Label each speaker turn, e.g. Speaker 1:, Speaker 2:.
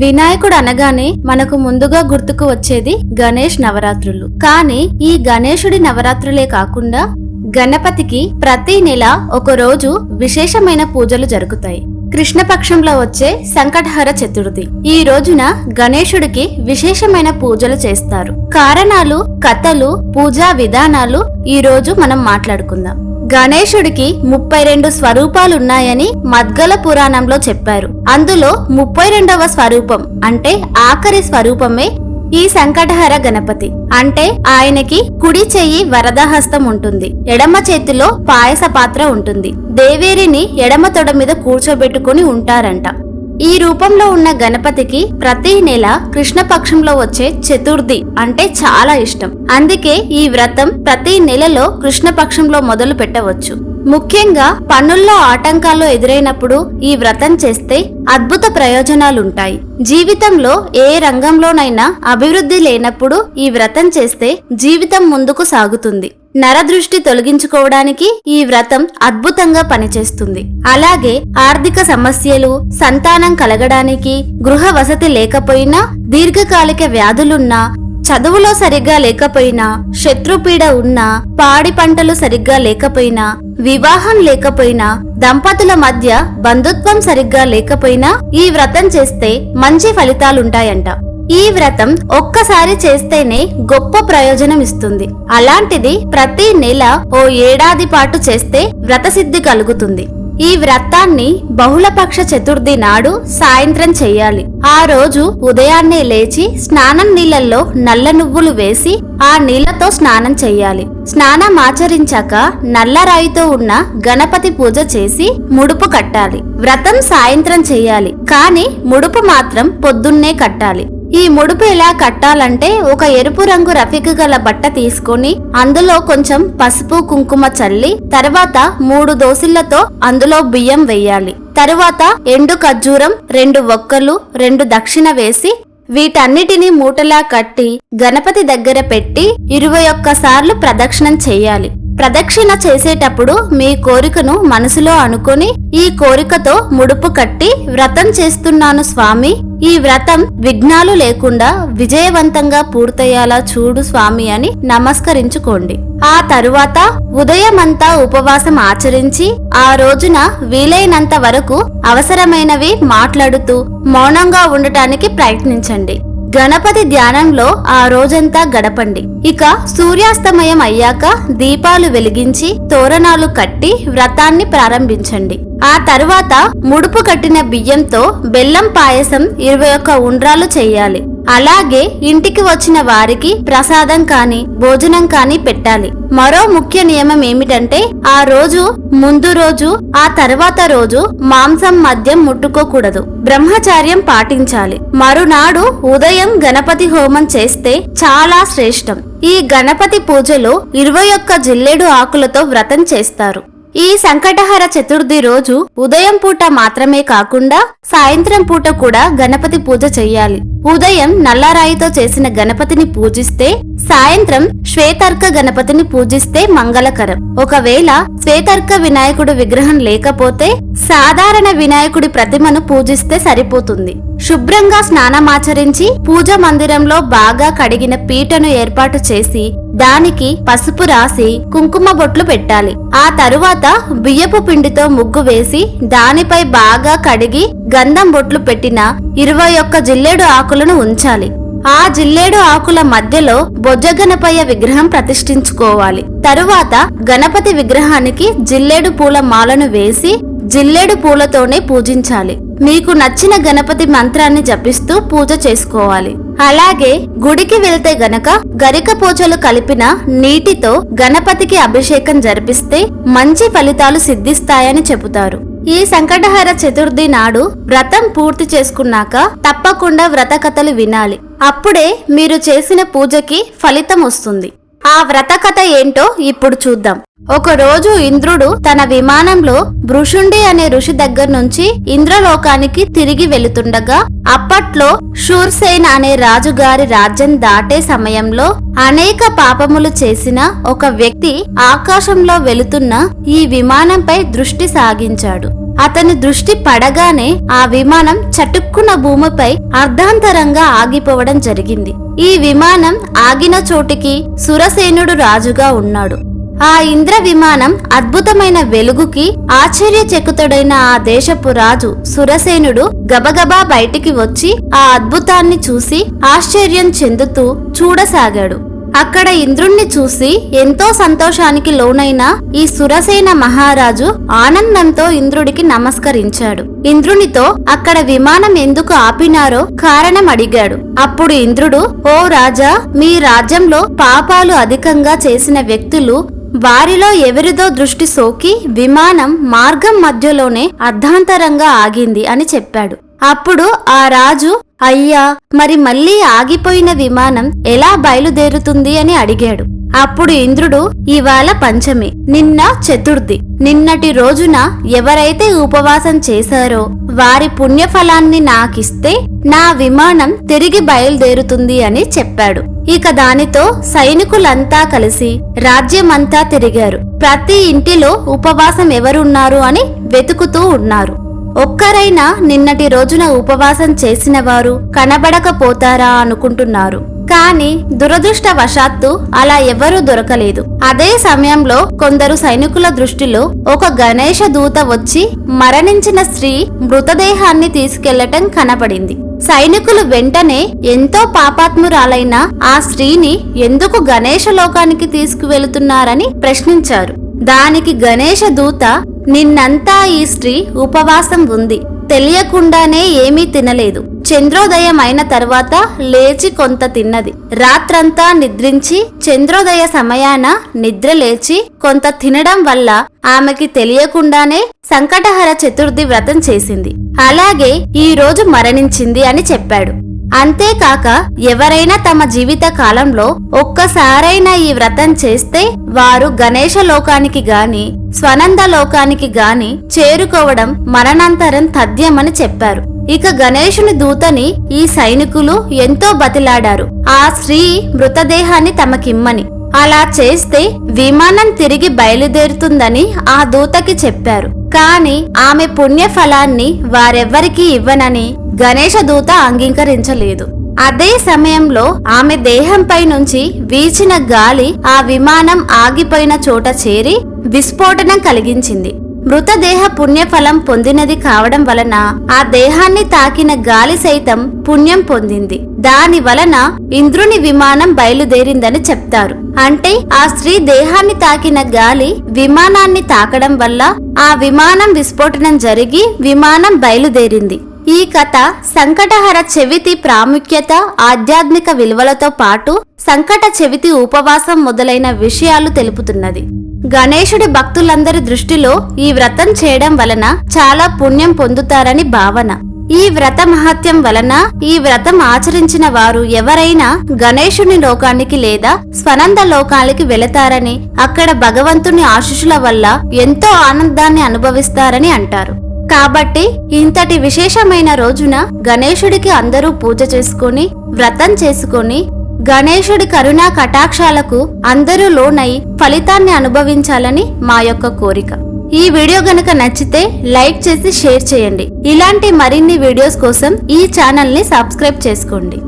Speaker 1: వినాయకుడు అనగానే మనకు ముందుగా గుర్తుకు వచ్చేది గణేష్ నవరాత్రులు. కానీ ఈ గణేశుడి నవరాత్రులే కాకుండా గణపతికి ప్రతి నెల ఒక రోజు విశేషమైన పూజలు జరుగుతాయి. కృష్ణపక్షంలో వచ్చే సంకటహర చతుర్థి. ఈ రోజున గణేశుడికి విశేషమైన పూజలు చేస్తారు. కారణాలు కథలు పూజా విధానాలు ఈ రోజు మనం మాట్లాడుకుందాం. గణేశుడికి ముప్పై రెండు స్వరూపాలున్నాయని మద్గల పురాణంలో చెప్పారు. అందులో ముప్పై రెండవ స్వరూపం అంటే ఆఖరి స్వరూపమే ఈ సంకటహర గణపతి. అంటే ఆయనకి కుడి చెయ్యి వరదహస్తం ఉంటుంది. ఎడమ చేతిలో పాయస పాత్ర ఉంటుంది. దేవేరిని ఎడమ తొడ మీద కూర్చోబెట్టుకుని ఉంటారంట. ఈ రూపంలో ఉన్న గణపతికి ప్రతి నెల కృష్ణపక్షంలో వచ్చే చతుర్థి అంటే చాలా ఇష్టం. అందుకే ఈ వ్రతం ప్రతి నెలలో కృష్ణపక్షంలో మొదలు పెట్టవచ్చు ముఖ్యంగా పనుల్లో ఆటంకాలు ఎదురైనప్పుడు ఈ వ్రతం చేస్తే అద్భుత ప్రయోజనాలుంటాయి. జీవితంలో ఏ రంగంలోనైనా అభివృద్ధి లేనప్పుడు ఈ వ్రతం చేస్తే జీవితం ముందుకు సాగుతుంది. నరదృష్టి తొలగించుకోవడానికి ఈ వ్రతం అద్భుతంగా పనిచేస్తుంది. అలాగే ఆర్థిక సమస్యలు సంతానం కలగడానికి గృహ వసతి లేకపోయినా దీర్ఘకాలిక వ్యాధులున్నా చదువులో సరిగ్గా లేకపోయినా శత్రుపీడ ఉన్నా పాడి పంటలు సరిగ్గా లేకపోయినా వివాహం లేకపోయినా దంపతుల మధ్య బంధుత్వం సరిగ్గా లేకపోయినా ఈ వ్రతం చేస్తే మంచి ఫలితాలుంటాయంట. ఈ వ్రతం ఒక్కసారి చేస్తేనే గొప్ప ప్రయోజనం ఇస్తుంది. అలాంటిది ప్రతి నెల ఓ ఏడాది పాటు చేస్తే వ్రతసిద్ధి కలుగుతుంది. ఈ వ్రతాన్ని బహుళపక్ష చతుర్థి నాడు సాయంత్రం చెయ్యాలి ఆ రోజు ఉదయాన్నే లేచి స్నానం నీళ్ళల్లో నల్ల నువ్వులు వేసి ఆ నీళ్ళతో స్నానం చెయ్యాలి స్నానం ఆచరించాక నల్లరాయితో ఉన్న గణపతి పూజ చేసి ముడుపు కట్టాలి. వ్రతం సాయంత్రం చెయ్యాలి కానీ ముడుపు మాత్రం పొద్దున్నే కట్టాలి. ఈ ముడుపు ఎలా కట్టాలంటే ఒక ఎరుపు రంగు రఫిక గల బట్ట తీసుకొని అందులో కొంచెం పసుపు కుంకుమ చల్లి తర్వాత మూడు దోసిళ్ళతో అందులో బియ్యం వెయ్యాలి తరువాత ఎండు ఖర్జూరం రెండు ఒక్కలు రెండు దక్షిణ వేసి వీటన్నిటిని మూటలా కట్టి గణపతి దగ్గర పెట్టి ఇరవై ఒక్కసార్లు ప్రదక్షిణం చెయ్యాలి ప్రదక్షిణ చేసేటప్పుడు మీ కోరికను మనసులో అనుకొని ఈ కోరికతో ముడుపు కట్టి వ్రతం చేస్తున్నాను స్వామి. ఈ వ్రతం విఘ్నాలు లేకుండా విజయవంతంగా పూర్తయ్యేలా చూడు స్వామి అని నమస్కరించుకోండి. ఆ తరువాత ఉదయమంతా ఉపవాసం ఆచరించి ఆ రోజున వీలైనంత వరకు అవసరమైనవి మాట్లాడుతూ మౌనంగా ఉండటానికి ప్రయత్నించండి. గణపతి ధ్యానంలో ఆ రోజంతా గడపండి. ఇక సూర్యాస్తమయం అయ్యాక దీపాలు వెలిగించి తోరణాలు కట్టి వ్రతాన్ని ప్రారంభించండి. ఆ తరువాత ముడుపు కట్టిన బియ్యంతో బెల్లం పాయసం ఇరవై ఒక్క ఉండ్రాలు చేయాలి. అలాగే ఇంటికి వచ్చిన వారికి ప్రసాదం కాని భోజనం కాని పెట్టాలి. మరో ముఖ్య నియమం ఏమిటంటే ఆ రోజు ముందు రోజు ఆ తర్వాత రోజు మాంసం మద్యం ముట్టుకోకూడదు. బ్రహ్మచార్యం పాటించాలి. మరునాడు ఉదయం గణపతి హోమం చేస్తే చాలా శ్రేష్టం. ఈ గణపతి పూజలో ఇరవై ఒక్క జిల్లేడు ఆకులతో వ్రతం చేస్తారు. ఈ సంకటహర చతుర్థి రోజు ఉదయం పూట మాత్రమే కాకుండా సాయంత్రం పూట కూడా గణపతి పూజ చెయ్యాలి. ఉదయం నల్లరాయితో చేసిన గణపతిని పూజిస్తే సాయంత్రం శ్వేతర్క గణపతిని పూజిస్తే మంగళకరం. ఒకవేళ శ్వేతర్క వినాయకుడు విగ్రహం లేకపోతే సాధారణ వినాయకుడి ప్రతిమను పూజిస్తే సరిపోతుంది. శుభ్రంగా స్నానమాచరించి పూజ మందిరంలో బాగా కడిగిన పీటను ఏర్పాటు చేసి దానికి పసుపు రాసి కుంకుమ బొట్లు పెట్టాలి. ఆ తరువాత బియ్యపు పిండితో ముగ్గు వేసి దానిపై బాగా కడిగి గంధం బొట్లు పెట్టిన ఇరవై ఒక్క జిల్లేడు ఆకులను ఉంచాలి. ఆ జిల్లేడు ఆకుల మధ్యలో బొజ్జగణపయ్య విగ్రహం ప్రతిష్ఠించుకోవాలి. తరువాత గణపతి విగ్రహానికి జిల్లేడు పూల మాలను వేసి జిల్లేడు పూలతోనే పూజించాలి. మీకు నచ్చిన గణపతి మంత్రాన్ని జపిస్తూ పూజ చేసుకోవాలి. అలాగే గుడికి వెళ్తే గనక గరిక పూజలు కలిపిన నీటితో గణపతికి అభిషేకం జరిపిస్తే మంచి ఫలితాలు సిద్ధిస్తాయని చెబుతారు. ఈ సంకటహర చతుర్థి నాడు వ్రతం పూర్తి చేసుకున్నాక తప్పకుండా వ్రత కథలు వినాలి. అప్పుడే మీరు చేసిన పూజకి ఫలితం వస్తుంది. ఆ వ్రత కథ ఏంటో ఇప్పుడు చూద్దాం. ఒకరోజు ఇంద్రుడు తన విమానంలో భృషుండి అనే ఋషి దగ్గర నుంచి ఇంద్రలోకానికి తిరిగి వెళుతుండగా అప్పట్లో షూర్సేన్ అనే రాజుగారి రాజ్యం దాటే సమయంలో అనేక పాపములు చేసిన ఒక వ్యక్తి ఆకాశంలో వెళుతున్న ఈ విమానంపై దృష్టి సాగించాడు. అతని దృష్టి పడగానే ఆ విమానం చటుక్కున భూమిపై అర్ధాంతరంగా ఆగిపోవడం జరిగింది. ఈ విమానం ఆగిన చోటికి సురసేనుడు రాజుగా ఉన్నాడు. ఆ ఇంద్ర విమానం అద్భుతమైన వెలుగుకి ఆశ్చర్యచకుతుడైన ఆ దేశపు రాజు సురసేనుడు గబగబా బయటికి వచ్చి ఆ అద్భుతాన్ని చూసి ఆశ్చర్యం చెందుతూ చూడసాగాడు. అక్కడ ఇంద్రుణ్ణి చూసి ఎంతో సంతోషానికి లోనైన ఈ సురసేన మహారాజు ఆనందంతో ఇంద్రుడికి నమస్కరించాడు. ఇంద్రునితో అక్కడ విమానం ఎందుకు ఆపినారో కారణం అడిగాడు అప్పుడు ఇంద్రుడు ఓ రాజా మీ రాజ్యంలో పాపాలు అధికంగా చేసిన వ్యక్తులు వారిలో ఎవరిదో దృష్టి సోకి విమానం మార్గం మధ్యలోనే అర్ధాంతరంగా ఆగింది అని చెప్పాడు. అప్పుడు ఆ రాజు అయ్యా మరి మళ్ళీ ఆగిపోయిన విమానం ఎలా బయలుదేరుతుంది? అని అడిగాడు. అప్పుడు ఇంద్రుడు ఇవాళ పంచమి నిన్న చతుర్థి. నిన్నటి రోజున ఎవరైతే ఉపవాసం చేశారో వారి పుణ్యఫలాన్ని నాకిస్తే నా విమానం తిరిగి బయలుదేరుతుంది అని చెప్పాడు. ఇక దానితో సైనికులంతా కలిసి రాజ్యమంతా తిరిగారు. ప్రతి ఇంటిలో ఉపవాసం ఎవరున్నారు అని వెతుకుతూ ఉన్నారు. ఒక్కరైనా నిన్నటి రోజున ఉపవాసం చేసిన వారు కనబడకపోతారా అనుకుంటున్నారు. కానీ దురదృష్టవశాత్తు అలా ఎవరూ దొరకలేదు. అదే సమయంలో కొందరు సైనికుల దృష్టిలో ఒక గణేష దూత వచ్చి మరణించిన స్త్రీ మృతదేహాన్ని తీసుకెళ్ళటం కనబడింది సైనికులు వెంటనే ఎంతో పాపాత్మురాలైన ఆ స్త్రీని ఎందుకు గణేష లోకానికి తీసుకువెళుతున్నారని ప్రశ్నించారు. దానికి గణేష దూత నిన్నంతా ఈ స్త్రీ ఉపవాసం ఉంది. తెలియకుండానే ఏమీ తినలేదు. చంద్రోదయం అయిన తర్వాత లేచి కొంత తిన్నది. రాత్రంతా నిద్రించి చంద్రోదయ సమయాన నిద్ర లేచి కొంత తినడం వల్ల ఆమెకి తెలియకుండానే సంకటహర చతుర్థి వ్రతం చేసింది. అలాగే ఈ రోజు మరణించింది అని చెప్పాడు. అంతేకాక ఎవరైనా తమ జీవిత కాలంలో ఒక్కసారైనా ఈ వ్రతం చేస్తే వారు గణేష లోకానికి గాని స్వనంద లోకానికి గాని చేరుకోవడం మరణాంతరం తథ్యమని చెప్పారు. ఇక గణేషుని దూతని ఈ సైనికులు ఎంతో బతిలాడారు. ఆ స్త్రీ మృతదేహాన్ని తమకిమ్మని. అలా చేస్తే విమానం తిరిగి బయలుదేరుతుందని ఆ దూతకి చెప్పారు. కాని ఆమె పుణ్య ఫలాన్ని వారెవ్వరికీ ఇవ్వనని గణేష దూత అంగీకరించలేదు. అదే సమయంలో ఆమె దేహంపై నుంచి వీచిన గాలి ఆ విమానం ఆగిపోయిన చోట చేరి విస్ఫోటనం కలిగించింది. మృతదేహ పుణ్యఫలం పొందినది కావడం వలన ఆ దేహాన్ని తాకిన గాలి సైతం పుణ్యం పొందింది. దాని వలన ఇంద్రుని విమానం బయలుదేరిందని చెప్తారు. అంటే ఆ స్త్రీ దేహాన్ని తాకిన గాలి విమానాన్ని తాకడం వల్ల ఆ విమానం విస్ఫోటనం జరిగి విమానం బయలుదేరింది. ఈ కథ సంకటహర చెవితి ప్రాముఖ్యత ఆధ్యాత్మిక విలువలతో పాటు సంకట చెవితి ఉపవాసం మొదలైన విషయాలు తెలుపుతున్నది. గణేశుడి భక్తులందరి దృష్టిలో ఈ వ్రతం చేయడం వలన చాలా పుణ్యం పొందుతారని భావన. ఈ వ్రత మహత్యం వలన ఈ వ్రతం ఆచరించిన వారు ఎవరైనా గణేశుని లోకానికి లేదా స్వనంద లోకానికి వెళతారని అక్కడ భగవంతుని ఆశీస్సుల వల్ల ఎంతో ఆనందాన్ని అనుభవిస్తారని అంటారు. కాబట్టి ఇంతటి విశేషమైన రోజున గణేశుడికి అందరూ పూజ చేసుకొని వ్రతం చేసుకొని గణేశుడి కరుణా కటాక్షాలకు అందరూ లోనై ఫలితాన్ని అనుభవించాలని మా యొక్క కోరిక. ఈ వీడియో గనక నచ్చితే లైక్ చేసి షేర్ చేయండి. ఇలాంటి మరిన్ని వీడియోస్ కోసం ఈ ఛానల్ని సబ్స్క్రైబ్ చేసుకోండి.